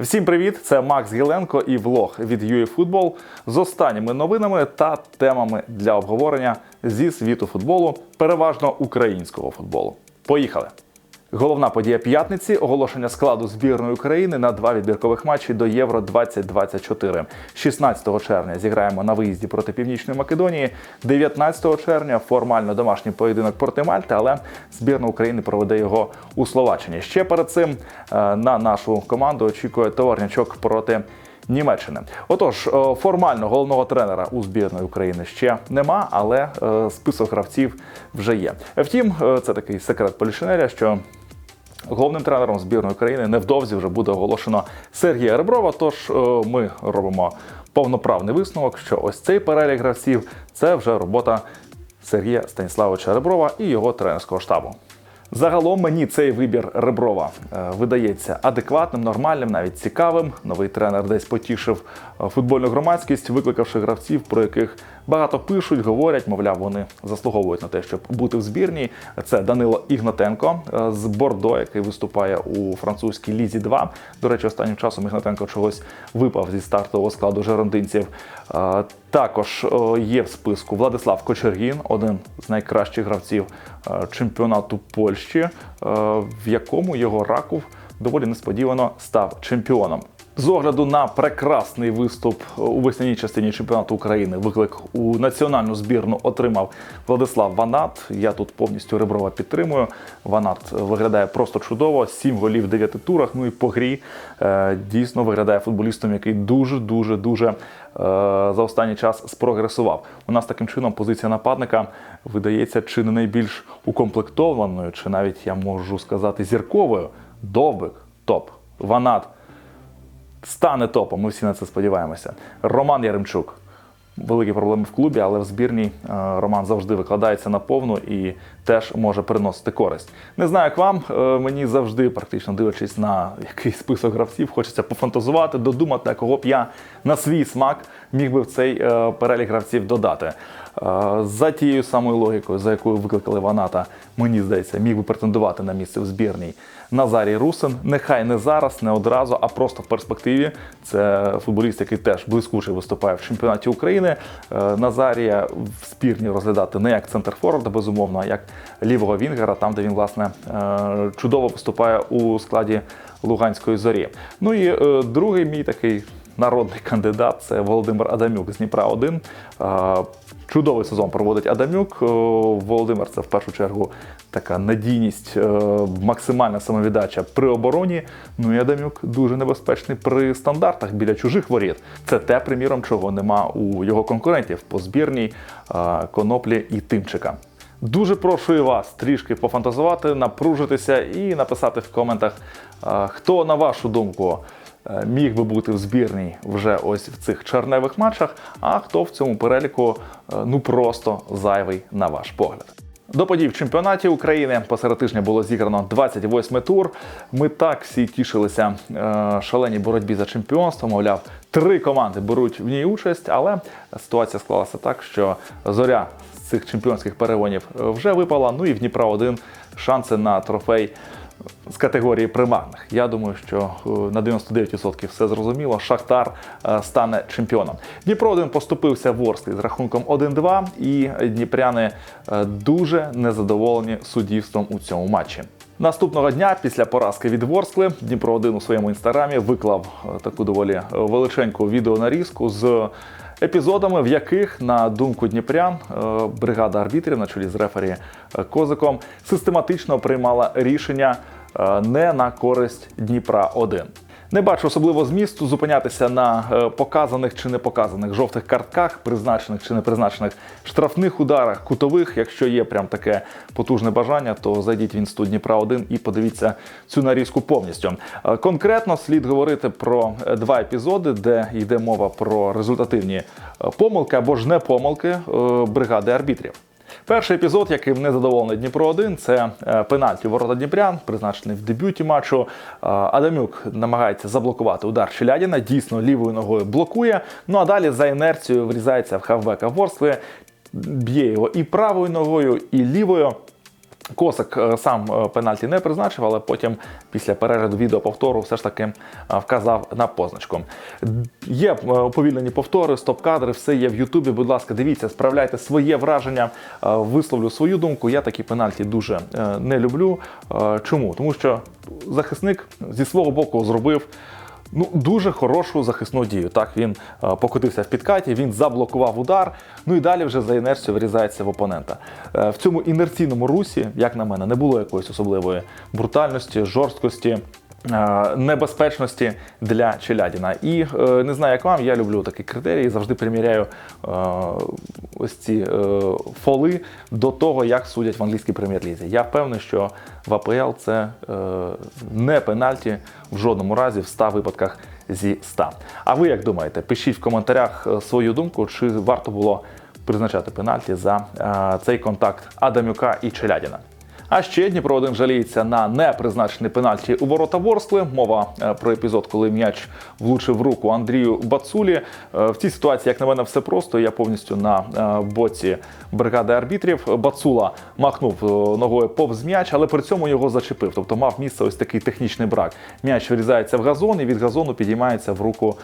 Всім привіт! Це Макс Гіленко і влог від UEFootball з останніми новинами та темами для обговорення зі світу футболу, переважно українського футболу. Поїхали! Головна подія п'ятниці оголошення складу збірної України на два відбіркових матчі до Євро 2024. 16 червня зіграємо на виїзді проти Північної Македонії. 19 червня формально домашній поєдинок проти Мальти, але збірна України проведе його у Словаччині. Ще перед цим е, на нашу команду очікує товарнячок проти. Німеччини. Отож, е, формально головного тренера у збірної України ще нема, але е, список гравців вже є. Втім, це такий секрет полішинеля, що Головним тренером збірної України невдовзі вже буде оголошено Сергія Реброва. Тож е, ми робимо повноправний висновок, що ось цей перелік гравців це вже робота Сергія Станіславовича Реброва і його тренерського штабу. Загалом мені цей вибір Реброва е, видається адекватним, нормальним, навіть цікавим. Новий тренер десь потішив е, футбольну громадськість, викликавши гравців, про яких багато пишуть, говорять, мовляв, вони заслуговують на те, щоб бути в збірній. Це Данило Ігнатенко е, з Бордо, який виступає у французькій лізі 2. До речі, останнім часом Ігнатенко чогось випав зі стартового складу жерондинців. Е, Також е, є в списку Владислав Кочергін, один з найкращих гравців чемпіонату Польщі, в якому його Раков доволі несподівано став чемпіоном. З огляду на прекрасний виступ у весняній частині чемпіонату України, виклик у національну збірну отримав Владислав Ванат. Я тут повністю Реброва підтримую. Ванат виглядає просто чудово. Сім голів в дев'яти турах. Ну і по грі е, дійсно виглядає футболістом, який дуже дуже дуже е, за останній час спрогресував. У нас таким чином позиція нападника видається чи не найбільш укомплектованою, чи навіть я можу сказати зірковою. Довбик, топ, Ванат стане топом. Ми всі на це сподіваємося. Роман Яремчук. Великі проблеми в клубі, але в збірній е, Роман завжди викладається на повну і теж може приносити користь. Не знаю, як вам. е, Мені завжди, практично дивлячись на якийсь список гравців, хочеться пофантазувати, додумати, кого б я на свій смак міг би в цей е, перелік гравців додати. За тією самою логікою, за якою викликали Ваната, мені здається, міг би претендувати на місце в збірній Назарій Русин. Нехай не зараз, не одразу, а просто в перспективі. Це футболіст, який теж блискуче виступає в чемпіонаті України. Е, Назарія в спірні розглядати не як центр форварда, безумовно, а як лівого вінгера, там, де він власне е, чудово виступає у складі Луганської зорі. Ну і е, другий мій такий народний кандидат це Володимир Адамюк з Дніпра 1. Чудовий сезон проводить Адамюк. Е, Володимир це в першу чергу така надійність, е, максимальна самовіддача при обороні. Ну і Адамюк дуже небезпечний при стандартах біля чужих воріт. Це те, приміром, чого нема у його конкурентів по збірній е, коноплі і тимчика. Дуже прошу вас трішки пофантазувати, напружитися і написати в коментах, хто на вашу думку міг би бути в збірній вже ось в цих черневих матчах, а хто в цьому переліку е, ну просто зайвий на ваш погляд. До подій в чемпіонаті України посеред тижня було зіграно 28 тур. Ми так всі тішилися е, шаленій боротьбі за чемпіонство. Мовляв, три команди беруть в ній участь, але ситуація склалася так, що зоря з цих чемпіонських перегонів е, вже випала. Ну і в Дніпра 1 шанси на трофей з категорії примарних. Я думаю, що е, на 99% все зрозуміло. Шахтар е, стане чемпіоном. Дніпро 1 поступився Ворсклі з рахунком 1-2, і дніпряни е, дуже незадоволені суддівством у цьому матчі. Наступного дня, після поразки від Ворскли, Дніпро 1 у своєму інстаграмі виклав таку доволі величеньку відеонарізку з епізодами, в яких, на думку Дніпрян, бригада арбітрів на чолі з рефері Козиком систематично приймала рішення не на користь Дніпра 1 не бачу особливо змісту зупинятися на е, показаних чи не показаних жовтих картках, призначених чи не призначених штрафних ударах, кутових. Якщо є прям таке потужне бажання, то зайдіть в інсту Дніпра 1 і подивіться цю нарізку повністю. Е, Конкретно слід говорити про е, два епізоди, де йде мова про результативні е, помилки або ж не помилки е, бригади арбітрів. Перший епізод, яким не задоволений Дніпро 1 це е, пенальті ворота Дніпрян, призначений в дебюті матчу. Е, Адамюк намагається заблокувати удар Челядіна, дійсно лівою ногою блокує. Ну а далі за інерцією врізається в хавбека Ворскли, б'є його і правою ногою, і лівою. Косик е, сам е, пенальті не призначив, але потім після перегляду відеоповтору все ж таки е, вказав на позначку. Є уповільнені повтори, стоп-кадри, все є в Ютубі. Будь ласка, дивіться, справляйте своє враження, висловлю свою думку. Я такі пенальті дуже не люблю. Чому? Тому що захисник зі свого боку зробив. Ну, дуже хорошу захисну дію. Так він е, покотився в підкаті, він заблокував удар. Ну і далі вже за інерцією вирізається в опонента. Е, в цьому інерційному русі, як на мене, не було якоїсь особливої брутальності, жорсткості. Е, Небезпечності для Челядіна. І е, не знаю, як вам, я люблю такі критерії, завжди приміряю е, ось ці фоли до того, як судять в англійській прем'єр-лізі. Я впевнений, що в АПЛ це не пенальті в жодному разі в 100 випадках зі 100. А ви як думаєте? Пишіть в коментарях свою думку, чи варто було призначати пенальті за цей контакт Адамюка і Челядіна. А ще Дніпро 1 жаліється на непризначений пенальті у ворота Ворскли. Мова е, про епізод, коли м'яч влучив в руку Андрію Бацулі. Е, В цій ситуації, як на мене, все просто. Я повністю на е, боці бригади арбітрів. Бацула махнув ногою повз м'яч, але при цьому його зачепив. Тобто мав місце ось такий технічний брак. М'яч врізається в газон і від газону підіймається в руку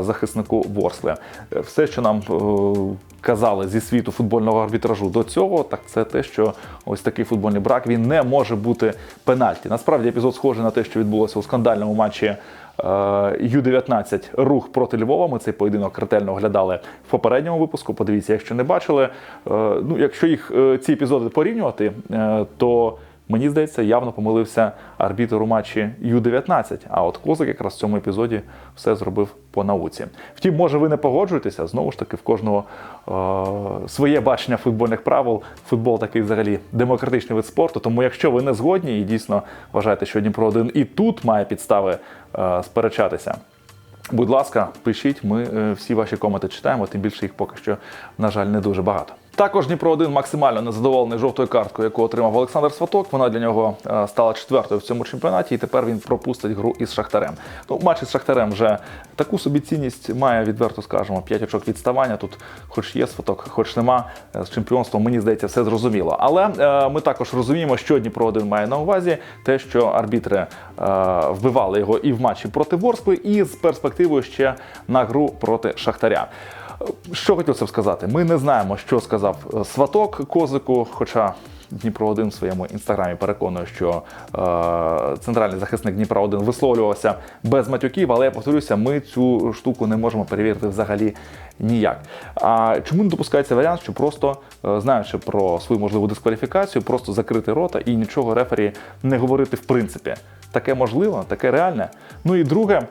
захиснику Ворскли. Е, Все, що нам казали зі світу футбольного арбітражу до цього, так це те, що ось такий футбольний брак він не може бути пенальті. Насправді епізод схожий на те, що відбулося у скандальному матчі. е, Ю-19 рух проти Львова. Ми цей поєдинок ретельно оглядали в попередньому випуску. Подивіться, якщо не бачили. Е, Ну, якщо їх е, ці епізоди порівнювати, то мені здається, явно помилився арбітр у матчі Ю-19. А от Козак якраз в цьому епізоді все зробив по науці. Втім, може, ви не погоджуєтеся. Знову ж таки, в кожного е, своє бачення футбольних правил. Футбол такий взагалі демократичний вид спорту. Тому, якщо ви не згодні і дійсно вважаєте, що Дніпро 1 і тут має підстави е, сперечатися. Будь ласка, пишіть, ми е, всі ваші коменти читаємо, тим більше їх поки що, на жаль, не дуже багато. Також Дніпро 1 максимально незадоволений жовтою карткою, яку отримав Олександр Сваток. Вона для нього е, стала четвертою в цьому чемпіонаті, і тепер він пропустить гру із Шахтарем. Ну, матч із Шахтарем вже таку собі цінність має, відверто скажемо, 5 очок відставання. Тут, хоч є Сваток, хоч нема. Е, З чемпіонством, мені здається, все зрозуміло. Але е, ми також розуміємо, що Дніпро 1 має на увазі, те, що арбітри е, вбивали його і в матчі проти Ворскли, і з перспективою ще на гру проти Шахтаря. Що хотів сказати? Ми не знаємо, що сказав е, Сваток Козику, хоча Дніпро 1 в своєму інстаграмі переконує, що е, центральний захисник Дніпра 1 висловлювався без матюків, але я повторюся, ми цю штуку не можемо перевірити взагалі ніяк. А чому не допускається варіант, що просто е, знаючи про свою можливу дискваліфікацію, просто закрити рота і нічого рефері не говорити в принципі? Таке можливо, таке реальне. Ну і друге.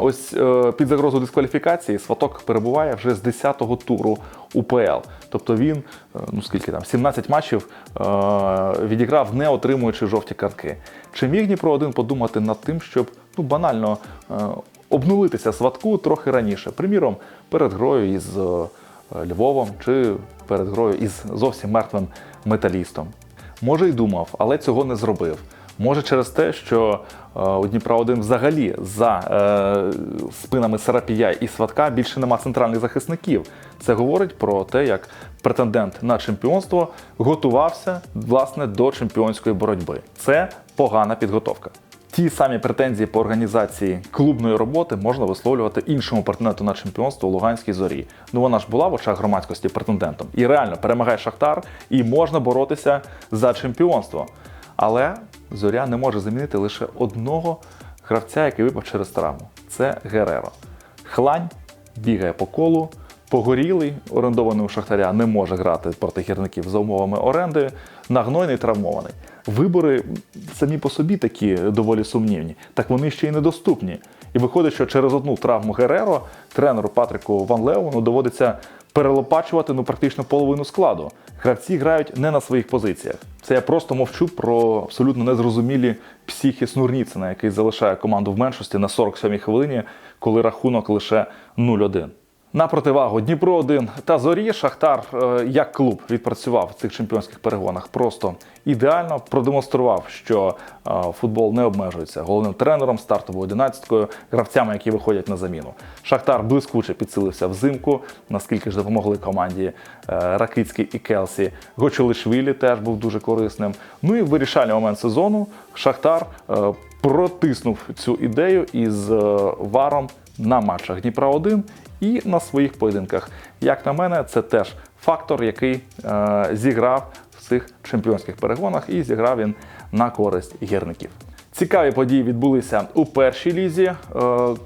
Ось е, під загрозою дискваліфікації Сваток перебуває вже з 10-го туру УПЛ. Тобто він, е, ну скільки там, 17 матчів е, відіграв, не отримуючи жовті картки. Чи міг Дніпро один подумати над тим, щоб ну, банально обнулитися Сватку трохи раніше? Приміром, перед грою із Львовом чи перед грою із зовсім мертвим металістом? Може й думав, але цього не зробив. Може через те, що е, у Дніпра 1 взагалі за е, спинами Сарапія і Сватка більше нема центральних захисників. Це говорить про те, як претендент на чемпіонство готувався власне до чемпіонської боротьби. Це погана підготовка. Ті самі претензії по організації клубної роботи можна висловлювати іншому претенденту на чемпіонство у Луганській зорі. Ну вона ж була в очах громадськості претендентом. І реально перемагає Шахтар, і можна боротися за чемпіонство. Але зоря не може замінити лише одного гравця, який випав через травму. Це Гереро. Хлань бігає по колу. Погорілий, орендований у Шахтаря, не може грати проти гірників за умовами оренди. Нагнойний травмований. Вибори самі по собі такі доволі сумнівні, так вони ще й недоступні. І виходить, що через одну травму Гереро тренеру Патрику Ван Леону доводиться перелопачувати ну практично половину складу. Гравці грають не на своїх позиціях. Це я просто мовчу про абсолютно незрозумілі психи Снурніцина, який залишає команду в меншості на 47-й хвилині, коли рахунок лише 0-1. На противагу Дніпро 1 та Зорі Шахтар е, як клуб відпрацював в цих чемпіонських перегонах просто ідеально. Продемонстрував, що е, футбол не обмежується головним тренером, стартовою одинадцяткою, гравцями, які виходять на заміну. Шахтар блискуче підсилився взимку. Наскільки ж допомогли команді е, Ракицький і Келсі. Гочелишвілі теж був дуже корисним. Ну і в вирішальний момент сезону Шахтар протиснув цю ідею із варом на матчах Дніпра 1 і на своїх поєдинках. Як на мене, це теж фактор, який е, зіграв в цих чемпіонських перегонах, і зіграв він на користь гірників. Цікаві події відбулися у першій лізі. Е,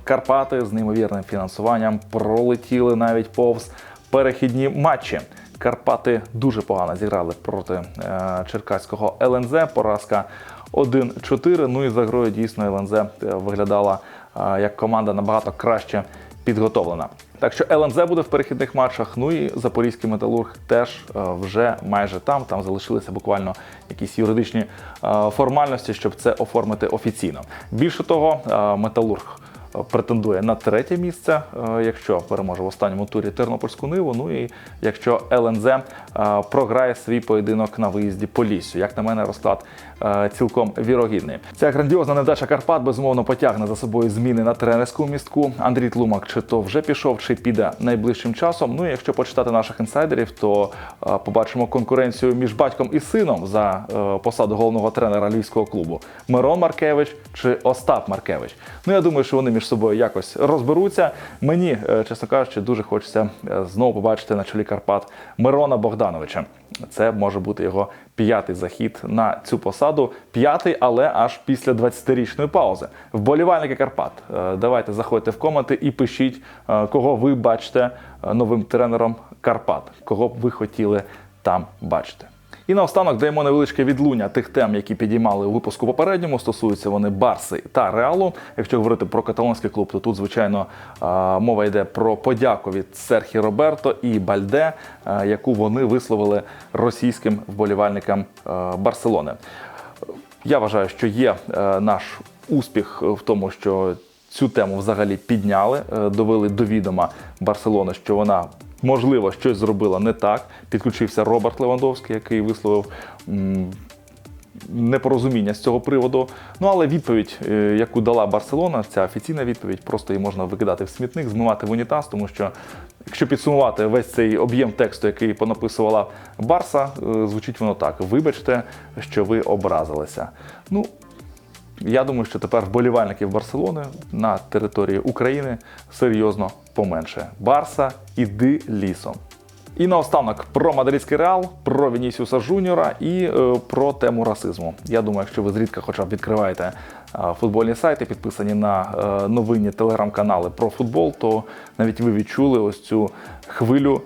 Карпати з неймовірним фінансуванням пролетіли навіть повз перехідні матчі. Карпати дуже погано зіграли проти е, черкаського ЛНЗ. Поразка 1-4. Ну і за грою дійсно ЛНЗ е, виглядала як команда набагато краще підготовлена. Так що ЛНЗ буде в перехідних матчах. Ну і Запорізький металург теж е, вже майже там. Там залишилися буквально якісь юридичні е, формальності, щоб це оформити офіційно. Більше того, е, металург. Претендує на третє місце, якщо переможе в останньому турі Тернопільську Ниву. Ну і якщо ЛНЗ програє свій поєдинок на виїзді по лісу. Як на мене, розклад цілком вірогідний. Ця грандіозна невдача Карпат безумовно потягне за собою зміни на тренерському містку. Андрій Тлумак чи то вже пішов, чи піде найближчим часом. Ну і якщо почитати наших інсайдерів, то е, побачимо конкуренцію між батьком і сином за е, посаду головного тренера львівського клубу. Мирон Маркевич чи Остап Маркевич. Ну я думаю, що вони між собою якось розберуться. Мені, е, чесно кажучи, дуже хочеться е, знову побачити на чолі Карпат Мирона Богдановича. Це може бути його п'ятий захід на цю посаду. П'ятий, але аж після 20-річної паузи. Вболівальники Карпат. е, Давайте заходьте в коменти і пишіть, е, кого ви бачите е, новим тренером Карпат, кого б ви хотіли там бачити. І наостанок даємо невеличке відлуння тих тем, які підіймали у випуску попередньому. Стосуються вони Барси та Реалу. Якщо говорити про каталонський клуб, то тут, звичайно, мова йде про подяку від Серхі Роберто і Бальде, яку вони висловили російським вболівальникам Барселони. Я вважаю, що є е, наш успіх в тому, що цю тему взагалі підняли, е, довели до відома Барселони, що вона можливо щось зробила не так. Підключився Роберт Левандовський, який висловив. Непорозуміння з цього приводу. Ну але відповідь, е, яку дала Барселона, ця офіційна відповідь, просто її можна викидати в смітник, змивати в унітаз, тому що якщо підсумувати весь цей об'єм тексту, який понаписувала Барса, е, звучить воно так: вибачте, що ви образилися. Ну, я думаю, що тепер вболівальників Барселони на території України серйозно поменше. Барса, іди лісом. І наостанок про мадридський реал, про Вінісіуса Жуніора і е, про тему расизму. Я думаю, якщо ви зрідка хоча б відкриваєте е, футбольні сайти, підписані на е, новинні телеграм-канали про футбол, то навіть ви відчули ось цю хвилю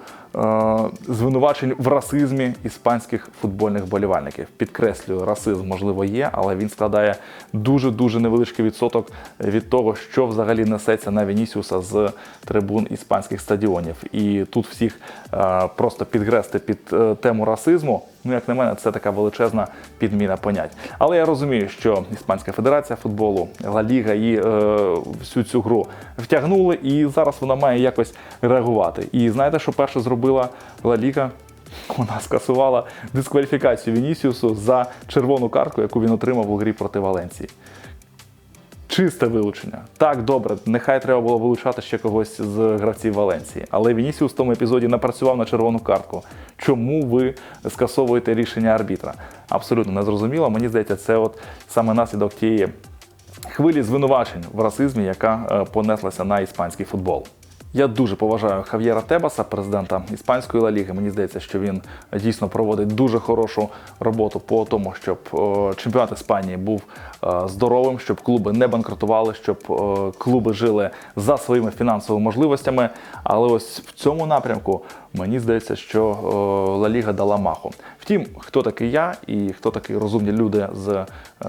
звинувачень в расизмі іспанських футбольних болівальників. Підкреслюю, расизм можливо є, але він складає дуже дуже невеличкий відсоток від того, що взагалі несеться на Вінісіуса з трибун іспанських стадіонів. І тут всіх е, просто підгрести під е, тему расизму. Ну, як на мене, це така величезна підміна понять. Але я розумію, що Іспанська федерація футболу, Ла Ліга і е, всю цю гру втягнули, і зараз вона має якось реагувати. І знаєте, що перше зробила Ла Ліга? Вона скасувала дискваліфікацію Вінісіусу за червону картку, яку він отримав у грі проти Валенції. Чисте вилучення. Так, добре, нехай треба було вилучати ще когось з гравців Валенції. Але Вінісіус в тому епізоді напрацював на червону картку. Чому ви скасовуєте рішення арбітра? Абсолютно незрозуміло. Мені здається, це от саме наслідок тієї хвилі звинувачень в расизмі, яка е, понеслася на іспанський футбол. Я дуже поважаю Хав'єра Тебаса, президента іспанської Ла Ліги. Мені здається, що він дійсно проводить дуже хорошу роботу по тому, щоб е, чемпіонат Іспанії був е, здоровим, щоб клуби не банкрутували, щоб е, клуби жили за своїми фінансовими можливостями. Але ось в цьому напрямку мені здається, що Ла Ліга дала маху. Втім, хто такий я і хто такі розумні люди з е,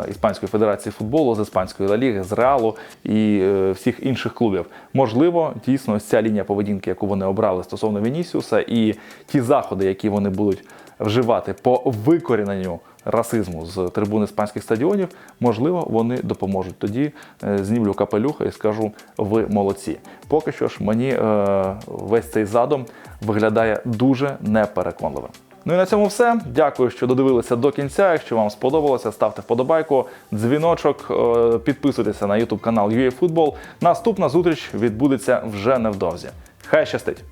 Іспанської федерації футболу, з Іспанської Ла Ліги, з Реалу і е, всіх інших клубів. Можливо, дійсно, ця лінія поведінки, яку вони обрали стосовно Вінісіуса, і ті заходи, які вони будуть вживати по викоріненню расизму з трибун іспанських стадіонів, можливо, вони допоможуть. Тоді е, знімлю капелюха і скажу: ви молодці. Поки що ж, мені е, весь цей задум виглядає дуже непереконливим. Ну і на цьому все. Дякую, що додивилися до кінця. Якщо вам сподобалося, ставте вподобайку, дзвіночок, е, підписуйтеся на YouTube канал UAFootball. Наступна зустріч відбудеться вже невдовзі. Хай щастить!